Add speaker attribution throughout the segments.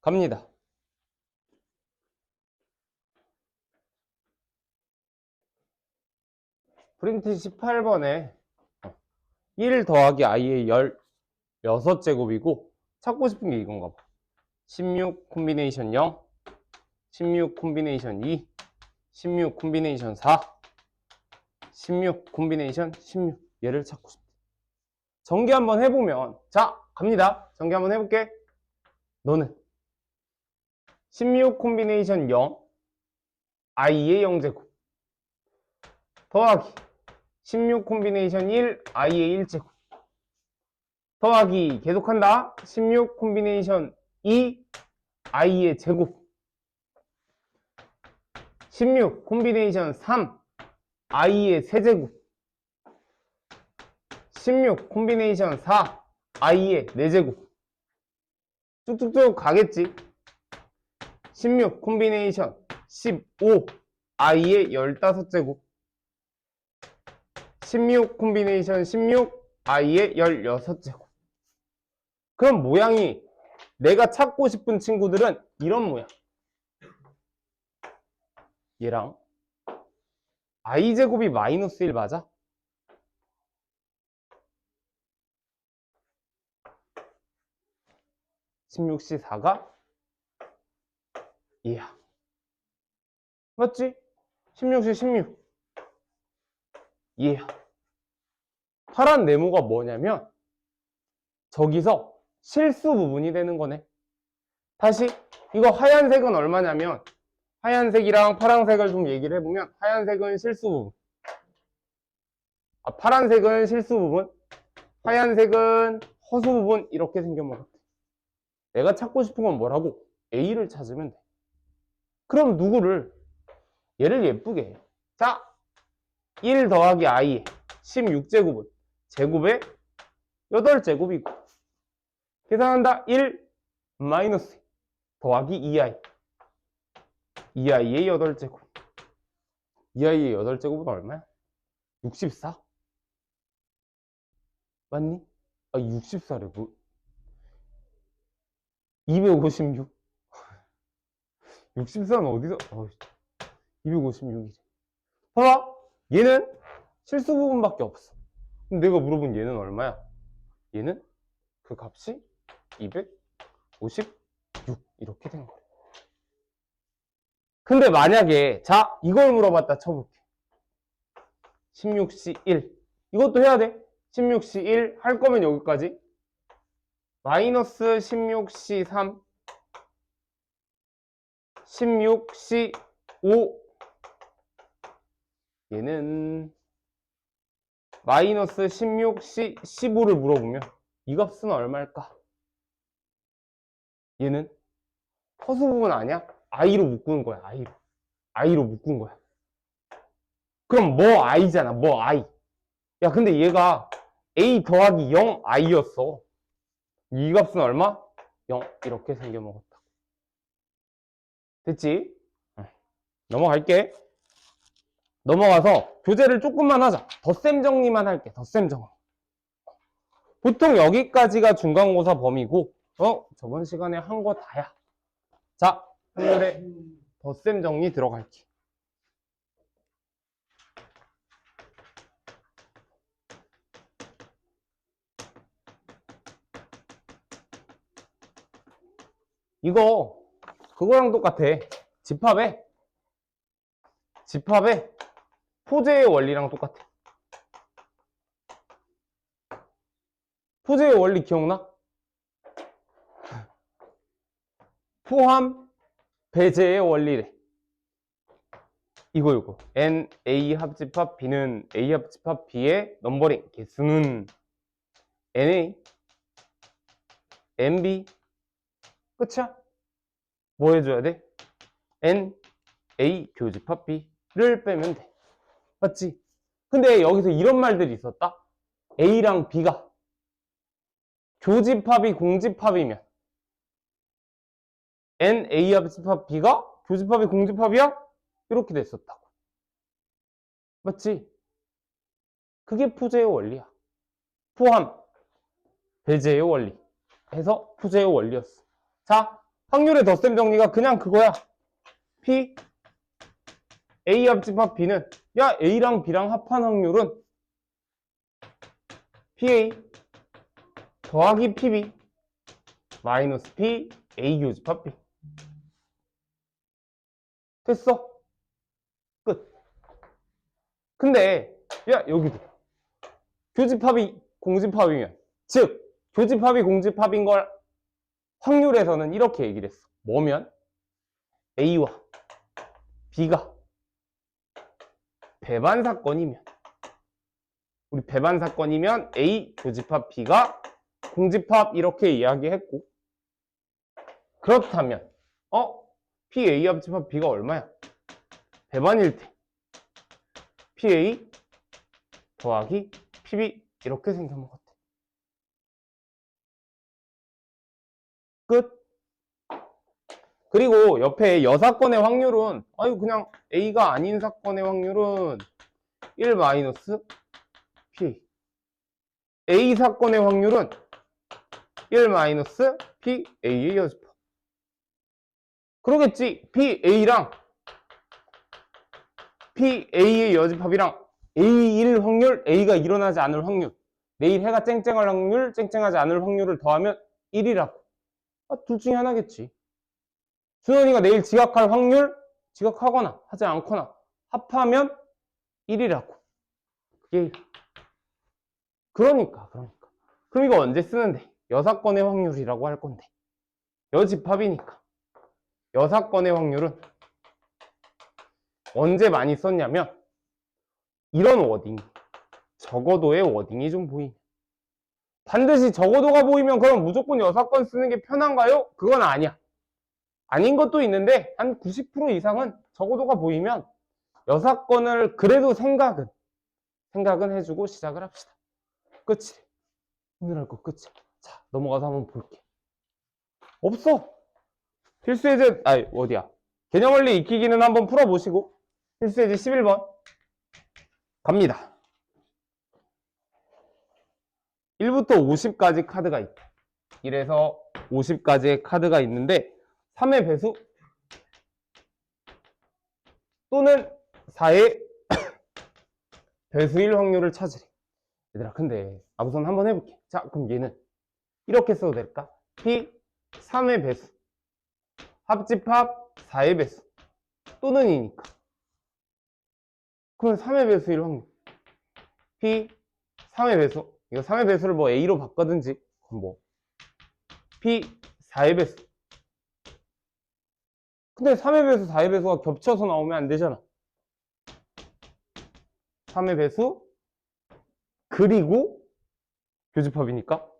Speaker 1: 갑니다. 프린트 18번에 1 더하기 i의 16제곱이고 찾고 싶은 게 이건가 봐. 16 콤비네이션 0, 16 콤비네이션 2, 16 콤비네이션 4, 16 콤비네이션 16 얘를 찾고 싶다. 전개 한번 해보면 자 갑니다. 전개 한번 해볼게. 너는 16 콤비네이션 0 i의 0제곱 더하기 16 콤비네이션 1 i의 1제곱 더하기 계속한다. 16 콤비네이션 2 i의 제곱. 16 콤비네이션 3 i의 세제곱. 16 콤비네이션 4 i의 4제곱. 쭉쭉쭉 가겠지 16 콤비네이션 15 i의 15제곱 16 콤비네이션 16 i의 16제곱 그럼 모양이 내가 찾고 싶은 친구들은 이런 모양. 얘랑 i제곱이 마이너스 1 맞아? 십육 c 4가 이야. 맞지? 16시 16 이해야. 파란 네모가 뭐냐면 저기서 실수 부분이 되는 거네. 다시 이거 하얀색은 얼마냐면 하얀색이랑 파란색을 좀 얘기를 해보면 하얀색은 실수 부분. 아, 파란색은 실수 부분 하얀색은 허수 부분 이렇게 생겨먹었대 내가 찾고 싶은 건 뭐라고? A를 찾으면 돼 그럼 누구를 얘를 예쁘게 해. 자, 1 더하기 i 16제곱은 제곱에 8제곱이고 계산한다 1 마이너스 더하기 2i 2i의 8제곱 2i의 8제곱은 얼마야? 64? 맞니? 아 64래 뭐 256 64는 어디서? 어, 256이지 봐봐. 얘는 실수 부분밖에 없어. 그럼 내가 물어본 얘는 얼마야? 얘는 그 값이 256 이렇게 된 거야 근데 만약에 자 이걸 물어봤다 쳐볼게. 16C 1 이것도 해야 돼. 16C 1 할 거면 여기까지. 마이너스 16C 3 16C 5 얘는 마이너스 16C 15를 물어보면 이 값은 얼마일까? 얘는 허수 부분 아니야? i로 묶은 거야 i로. i로 묶은 거야. 그럼 뭐 i잖아 뭐 i. 야 근데 얘가 a 더하기 0 i였어. 이 값은 얼마? 0 이렇게 생겨 먹었다 됐지? 응. 넘어갈게 넘어가서 교재를 조금만 하자 덧셈 정리만 할게 덧셈 정리 보통 여기까지가 중간고사 범위고 어? 저번 시간에 한 거 다야 자 오늘의 덧셈 정리 들어갈게 이거 그거랑 똑같아. 집합에? 집합에 포제의 원리랑 똑같아. 포제의 원리 기억나? 포함 배제의 원리래. 이거 이거. N a 합집합 b는 a 합집합 b의 넘버링. 개수는 na nb 끝이야? 뭐 해줘야 돼? n a 교집합 b를 빼면 돼 맞지? 근데 여기서 이런 말들이 있었다 a랑 b가 교집합이 공집합이면 n a 합집합 b가 교집합이 공집합이야? 이렇게 됐었다고 맞지? 그게 푸제의 원리야 포함 배제의 원리 해서 푸제의 원리였어 자 확률의 덧셈 정리가 그냥 그거야. P A 합집합 B는 야 A랑 B랑 합한 확률은 PA 더하기 PB 마이너스 P A 교집합 B. 됐어? 끝. 근데 야 여기도. 교집합이 공집합이면 즉 교집합이 공집합인 걸 확률에서는 이렇게 얘기를 했어 뭐면 A와 B가 배반 사건이면 우리 배반 사건이면 A 교집합 B가 공집합 이렇게 이야기했고 그렇다면 어 PA 합집합 B가 얼마야? 배반일 때 PA 더하기 PB 이렇게 같아. 끝. 그리고 옆에 여사건의 확률은 아유 그냥 A가 아닌 사건의 확률은 1 마이너스 P. A 사건의 확률은 1 마이너스 P A의 여집합 그러겠지? P A랑 P A의 여집합이랑 A1 확률 A가 일어나지 않을 확률. 내일 해가 쨍쨍할 확률 쨍쨍하지 않을 확률을 더하면 1이라고 아, 둘 중에 하나겠지. 준원이가 내일 지각할 확률 지각하거나 하지 않거나 합하면 1이라고. 그게 1. 그러니까 그러니까. 그럼 이거 언제 쓰는데? 여사건의 확률이라고 할 건데. 여집합이니까. 여사건의 확률은 언제 많이 썼냐면 이런 워딩 적어도의 워딩이 좀 보이냐 반드시 적어도가 보이면 그럼 무조건 여사건 쓰는 게 편한가요? 그건 아니야. 아닌 것도 있는데 한 90% 이상은 적어도가 보이면 여사건을 그래도 생각은 생각은 해주고 시작을 합시다. 끝이. 오늘 할 거 끝이야 자 넘어가서 한번 볼게. 없어. 필수예제 아니 어디야? 개념 원리 익히기는 한번 풀어보시고. 필수예제 11번. 갑니다 1부터 50까지 카드가 있다. 1에서 50까지의 카드가 있는데 3의 배수 또는 4의 배수일 확률을 찾으래 얘들아 근데 아 우선 한번 해볼게. 자 그럼 얘는 이렇게 써도 될까? P 3의 배수 합집합 4의 배수 또는 이니까. 그럼 3의 배수일 확률. P 3의 배수 이거 3의 배수를 뭐 A로 바꿔든지 그럼 뭐. P 4의 배수. 근데 3의 배수 4의 배수가 겹쳐서 나오면 안 되잖아. 3의 배수 그리고 교집합이니까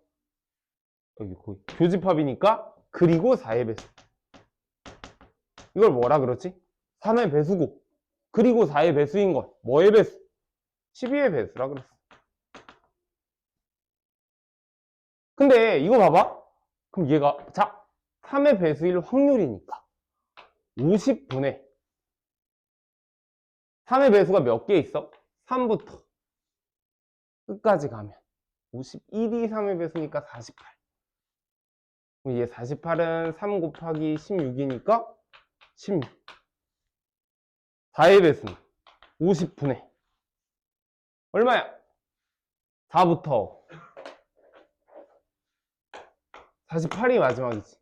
Speaker 1: 여기 거기 교집합이니까 그리고 4의 배수. 이걸 뭐라 그러지? 3의 배수고 그리고 4의 배수인 걸 뭐의 배수? 12의 배수라 그랬어 근데 이거 봐봐. 그럼 얘가 자 3의 배수일 확률이니까 50분의 3의 배수가 몇 개 있어? 3부터 끝까지 가면 51이 3의 배수니까 48 그럼 얘 48은 3 곱하기 16이니까 16 4의 배수는 50분의. 얼마야? 4부터 48이 마지막이지.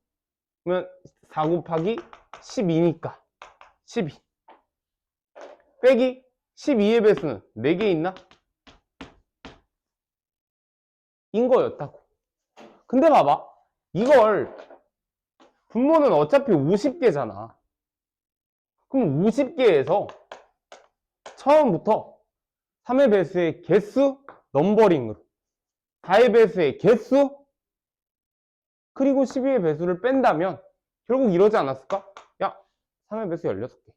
Speaker 1: 그러면 4 곱하기 12니까. 12 빼기 12의 배수는 4개 있나? 인 거였다고. 근데 봐봐. 이걸 분모는 어차피 50개잖아. 그럼 50개에서 처음부터 3의 배수의 개수 넘버링으로 4의 배수의 개수 그리고 12의 배수를 뺀다면 결국 이러지 않았을까? 야 3의 배수 16개.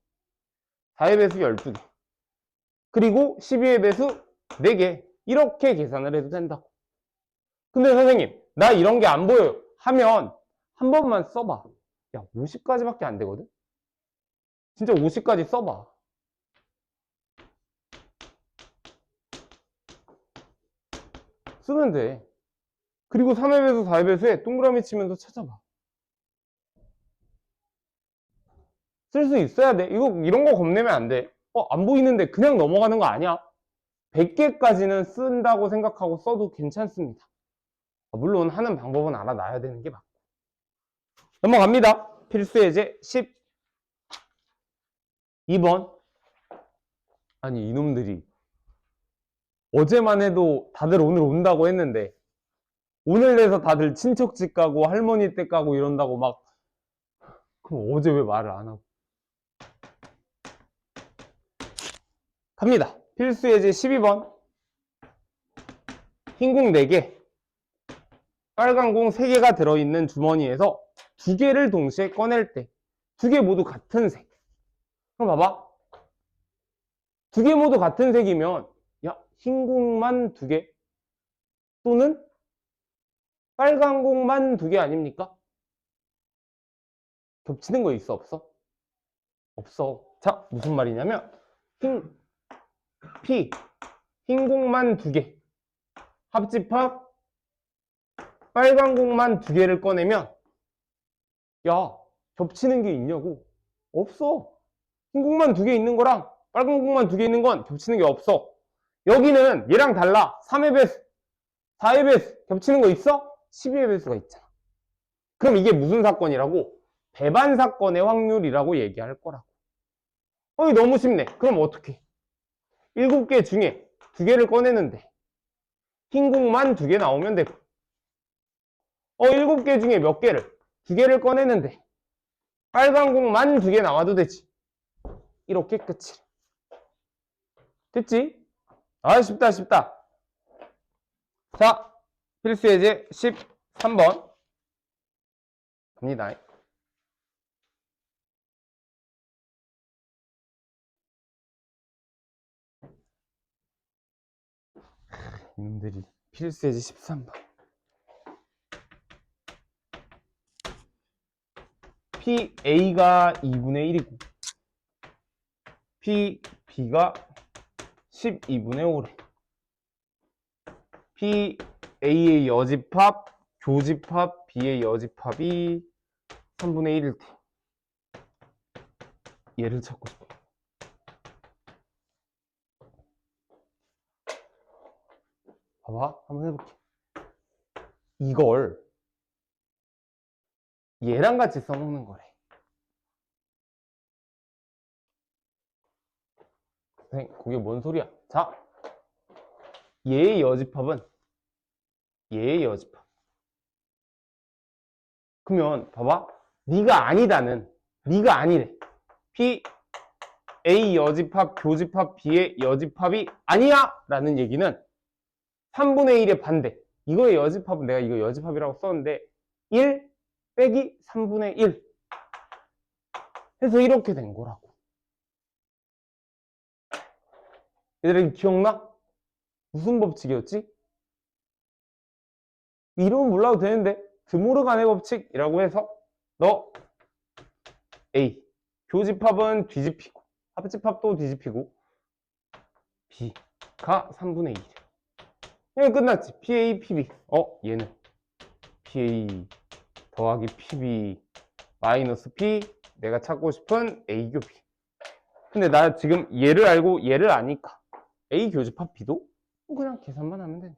Speaker 1: 4의 배수 12개. 그리고 12의 배수 4개. 이렇게 계산을 해도 된다고. 근데 선생님 나 이런 게 안 보여요. 하면 한 번만 써봐. 야 50까지밖에 안 되거든? 진짜 50까지 써봐. 쓰면 돼 그리고 3의 배수 4의 배수에 동그라미 치면서 찾아봐 쓸 수 있어야 돼. 이거, 이런 거 겁내면 안 돼. 어, 안 보이는데 그냥 넘어가는 거 아니야. 100개까지는 쓴다고 생각하고 써도 괜찮습니다. 아, 물론 하는 방법은 알아놔야 되는 게 맞고. 넘어갑니다. 필수 예제 12번. 아니, 이놈들이. 어제만 해도 다들 오늘 온다고 했는데, 오늘 내서 다들 친척 집 가고 할머니 댁 가고 이런다고 막, 그럼 어제 왜 말을 안 하고. 갑니다. 필수 예제 12번. 흰 공 4개, 빨간 공 3개가 들어있는 주머니에서 두 개를 동시에 꺼낼 때, 두개 모두 같은 색. 그럼 봐봐. 두개 모두 같은 색이면, 야, 흰 공만 두 개, 또는 빨간 공만 두 개 아닙니까? 겹치는 거 있어, 없어? 없어. 자, 무슨 말이냐면, 흰, P, 흰 공만 두 개, 합집합, 빨간 공만 두 개를 꺼내면, 야, 겹치는 게 있냐고? 없어. 흰 공만 두 개 있는 거랑 빨간 공만 두 개 있는 건 겹치는 게 없어. 여기는 얘랑 달라. 3의 배수, 4의 배수, 겹치는 거 있어? 12의 배수가 있잖아. 그럼 이게 무슨 사건이라고? 배반 사건의 확률이라고 얘기할 거라고. 어이, 너무 쉽네. 그럼 어떻게? 7개 중에 두 개를 꺼내는데, 흰 공만 두개 나오면 되고, 어, 7개 중에 몇 개를? 두 개를 꺼내는데, 빨간 공만 두개 나와도 되지. 이렇게 끝이. 됐지? 아, 쉽다, 쉽다. 자, 필수 예제 13번. 갑니다. 이놈들이 필수 예제 13번. PA가 2분의 1이고, PB가 12분의 5래. PA의 여집합, 교집합, B의 여집합이 3분의 1일 때. 얘를 찾고 싶어. 봐봐, 한번 해볼게. 이걸 얘랑 같이 써먹는 거래. 선생님, 그게 뭔 소리야? 자, 얘의 여집합은 얘의 여집합. 그러면 봐봐, 네가 아니다는 네가 아니래. P A 여집합, 교집합, B의 여집합이 아니야! 라는 얘기는 3분의 1의 반대. 이거의 여집합은 내가 이거 여집합이라고 썼는데 1 빼기 3분의 1 해서 이렇게 된 거라고. 얘들아 기억나? 무슨 법칙이었지? 이름은 몰라도 되는데 드모르간의 법칙이라고 해서 너 A 교집합은 뒤집히고 합집합도 뒤집히고 B가 3분의 1이야. 여기 끝났지. PA, PB. 어, 얘는 PA 더하기 PB 마이너스 P 내가 찾고 싶은 A 교비. 근데 나 지금 얘를 알고 얘를 아니까 A 교집합 B도 그냥 계산만 하면 되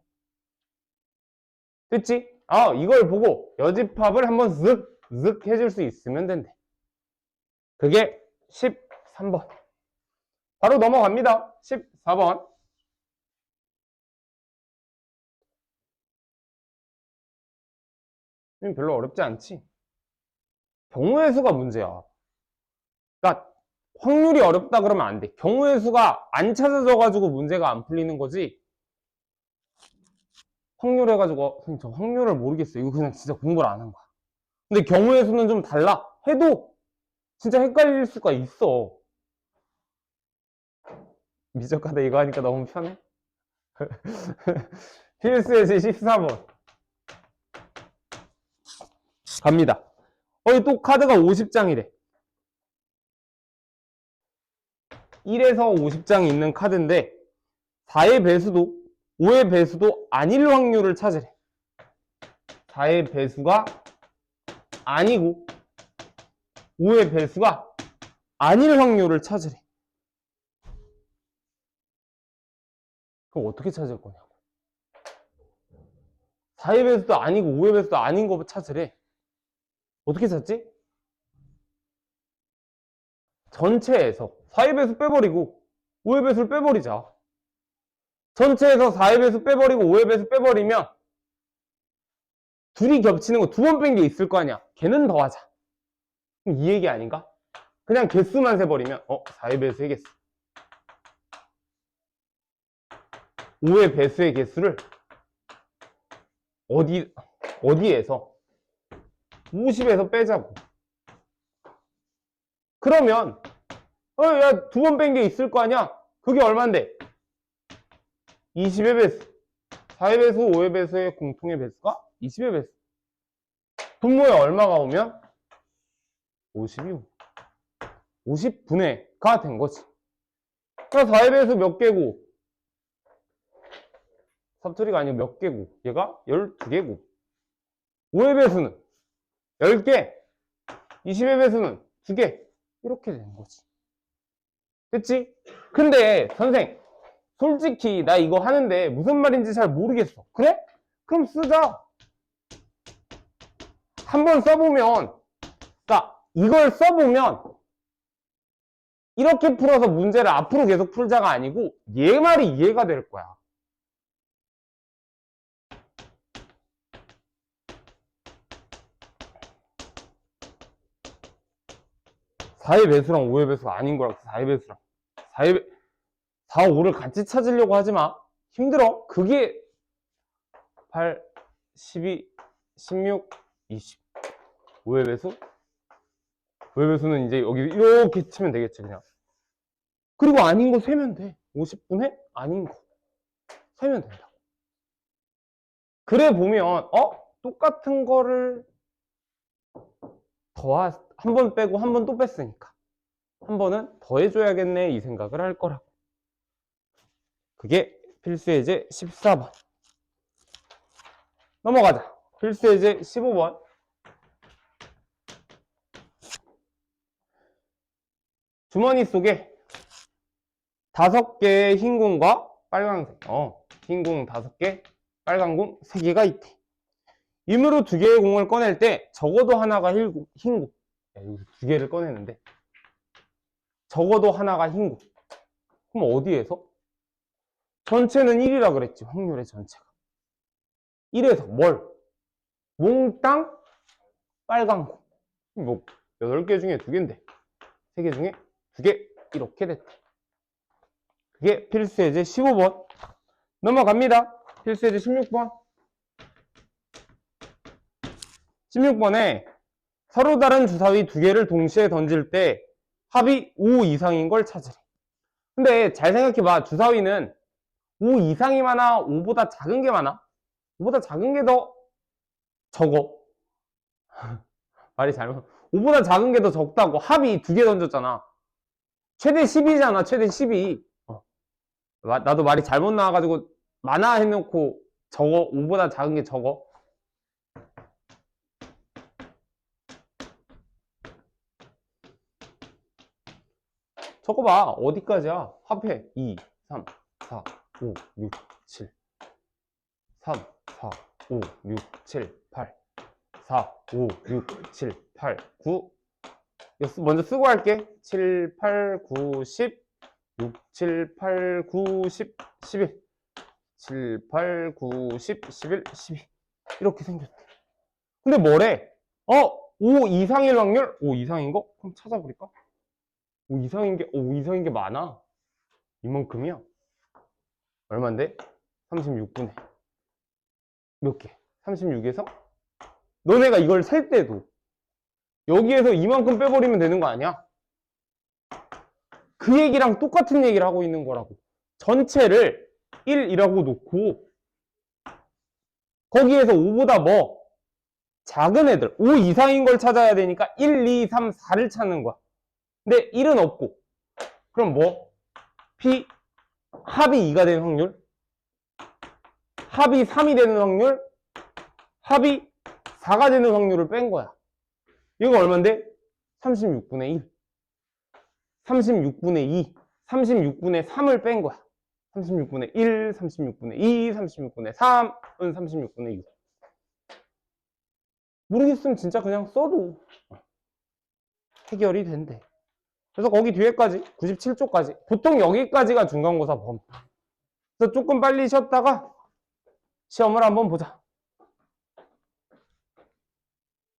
Speaker 1: 네. 됐지? 아, 이걸 보고 여집합을 한번 쓱, 쓱 해줄 수 있으면 된대. 그게 13번. 바로 넘어갑니다. 14번. 이건 별로 어렵지 않지? 경우의 수가 문제야. 그러니까 확률이 어렵다 그러면 안 돼. 경우의 수가 안 찾아져 가지고 문제가 안 풀리는 거지. 확률 해가지고 어, 저 확률을 모르겠어요. 이거 그냥 진짜 공부를 안 한 거야. 근데 경우의 수는 좀 달라. 해도 진짜 헷갈릴 수가 있어. 미적하다 이거 하니까 너무 편해. 필수예제 14번. 갑니다. 어이 또 카드가 50장이래. 1에서 50장이 있는 카드인데 4의 배수도 5의 배수도 아닐 확률을 찾으래. 4의 배수가 아니고 5의 배수가 아닐 확률을 찾으래. 그럼 어떻게 찾을 거냐고. 4의 배수도 아니고 5의 배수도 아닌 거 찾으래. 어떻게 찾지? 전체에서 4의 배수 빼버리고 5의 배수를 빼버리자. 전체에서 4의 배수 빼버리고 5의 배수 빼버리면 둘이 겹치는 거 두 번 뺀 게 있을 거 아니야. 걔는 더하자. 그럼 이 얘기 아닌가? 그냥 개수만 세버리면 어? 4의 배수의 개수 5의 배수의 개수를 어디, 어디에서 50에서 빼자고 그러면 어, 야, 두 번 뺀 게 있을 거 아니야? 그게 얼만데? 20의 배수 4의 배수, 5의 배수의 공통의 배수가 20의 배수 분모에 얼마가 오면? 50이 50분의 가 된 거지. 그럼 4의 배수 몇 개고? 사투리가 아니고 몇 개고? 얘가 12개고. 5의 배수는 10개. 20의 배수는 2개. 이렇게 되는 거지. 됐지? 근데 선생, 솔직히 나 이거 하는데 무슨 말인지 잘 모르겠어. 그래? 그럼 쓰자. 한번 써보면, 자, 이걸 써보면 이렇게 풀어서 문제를 앞으로 계속 풀자가 아니고 얘 말이 이해가 될 거야. 사의 배수랑 5의 배수가 아닌 거라고 4의 배수랑 4의 배... 4, 5를 같이 찾으려고 하지 마. 힘들어. 그게 8, 12, 16, 20. 5의 배수? 5의 배수는 이제 여기 이렇게 치면 되겠지 그냥. 그리고 아닌 거 세면 돼. 50분에 아닌 거. 세면 된다고. 그래 보면 어? 똑같은 거를 더한 번 빼고 한 번 또 뺐으니까 한 번은 더 해줘야겠네 이 생각을 할 거라고. 그게 필수 예제 14번. 넘어가자. 필수 예제 15번. 주머니 속에 다섯 개의 흰 공과 빨간색, 어, 흰 공 다섯 개, 빨간 공 세 개가 있대. 임으로 두 개의 공을 꺼낼 때 적어도 하나가 흰 공, 흰 공. 야, 여기서 두 개를 꺼내는데 적어도 하나가 흰 공. 그럼 어디에서? 전체는 1이라 그랬지, 확률의 전체가. 1에서 뭘? 몽땅 빨간 공. 뭐, 8개 중에 2개인데, 3개 중에 2개, 이렇게 됐대. 그게 필수예제 15번. 넘어갑니다. 필수예제 16번. 16번에 서로 다른 주사위 두 개를 동시에 던질 때 합이 5 이상인 걸 찾으래. 근데 잘 생각해봐. 주사위는 5 이상이 많아? 5보다 작은 게 많아? 5보다 작은 게 더 적어. 말이 잘못. 5보다 작은 게 더 적다고. 합이 두 개 던졌잖아. 최대 10이잖아. 최대 12. 어. 마- 나도 말이 잘못 나와가지고 많아 해놓고 적어. 5보다 작은 게 적어. 적어봐. 어디까지야? 합해. 2, 3, 4, 5, 6, 7. 3, 4, 5, 6, 7, 8. 4, 5, 6, 7, 8, 9. 이거 쓰- 먼저 쓰고 할게. 7, 8, 9, 10. 6, 7, 8, 9, 10, 11. 7, 8, 9, 10, 11, 12. 이렇게 생겼대. 근데 뭐래? 어? 5 이상일 확률? 5 이상인 거? 그럼 찾아버릴까? 5 이상인 게, 5 이상인 게 많아. 이만큼이야. 얼만데? 36분에. 몇 개? 36에서? 너네가 이걸 셀 때도 여기에서 이만큼 빼버리면 되는 거 아니야? 그 얘기랑 똑같은 얘기를 하고 있는 거라고. 전체를 1이라고 놓고 거기에서 5보다 뭐 작은 애들 5 이상인 걸 찾아야 되니까 1, 2, 3, 4를 찾는 거야. 근데 1은 없고 그럼 뭐? P 합이 2가 되는 확률 합이 3이 되는 확률 합이 4가 되는 확률을 뺀 거야. 이거 얼만데? 36분의 1. 36분의 2, 36분의 3을 뺀 거야. 36분의 1, 36분의 2, 36분의 3은 36분의 6. 모르겠으면 진짜 그냥 써도 해결이 된대. 그래서 거기 뒤에까지 97쪽까지 보통 여기까지가 중간고사 범위. 그래서 조금 빨리 쉬었다가 시험을 한번 보자.